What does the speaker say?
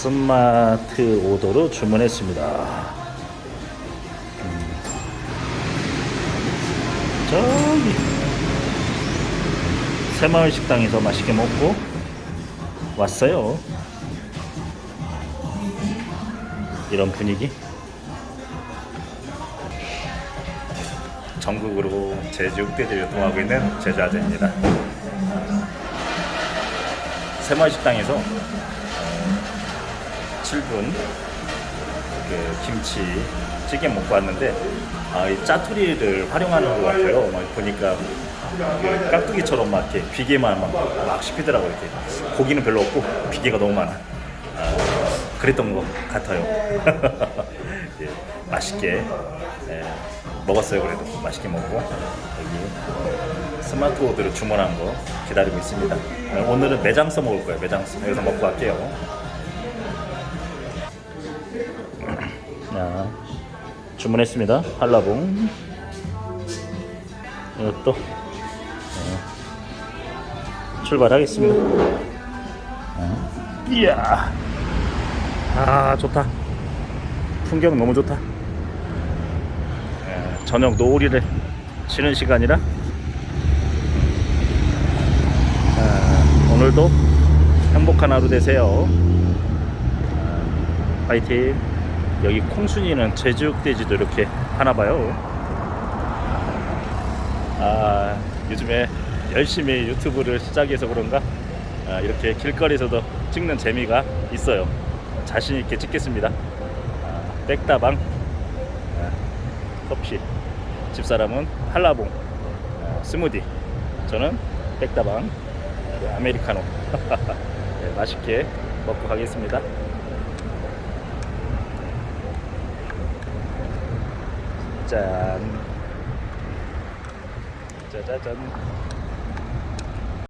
스마트 오더로 주문했습니다. 음. 저기 새마을 식당에서 맛있게 먹고 왔어요. 이런 분위기. 전국으로 제주 흑돼지를 유통하고 있는 제주 아재입니다. 새마을 식당에서 7분 그 김치 찌개 먹고 왔는데 아, 이 짜투리를 활용하는 것 같아요. 막 보니까 그 깍두기처럼 막 이렇게 비계만 막, 막 씹히더라고요. 이렇게 고기는 별로 없고 비계가 너무 많아. 아, 그랬던 것 같아요. 예, 맛있게 예, 먹었어요. 그래도 맛있게 먹고 여기 스마트 오드를 주문한 거 기다리고 있습니다. 오늘은 매장서 먹을 거예요. 매장서 여기서 먹고 갈게요. 자, 주문했습니다. 한라봉. 이것도 네, 출발하겠습니다. 어. 이야, 아 좋다. 풍경 너무 좋다. 예, 저녁 노을이를 쉬는 시간이라 아, 오늘도 행복한 하루 되세요. 아, 파이팅. 여기 콩순이는 제주육돼지도 이렇게 하나 봐요. 아 요즘에 열심히 유튜브를 시작해서 그런가 아, 이렇게 길거리에서도 찍는 재미가 있어요. 자신 있게 찍겠습니다. 아, 백다방 아, 커피 집사람은 한라봉 아, 스무디 저는 백다방 그 아메리카노 네, 맛있게 먹고 가겠습니다. 짠. 짜자잔.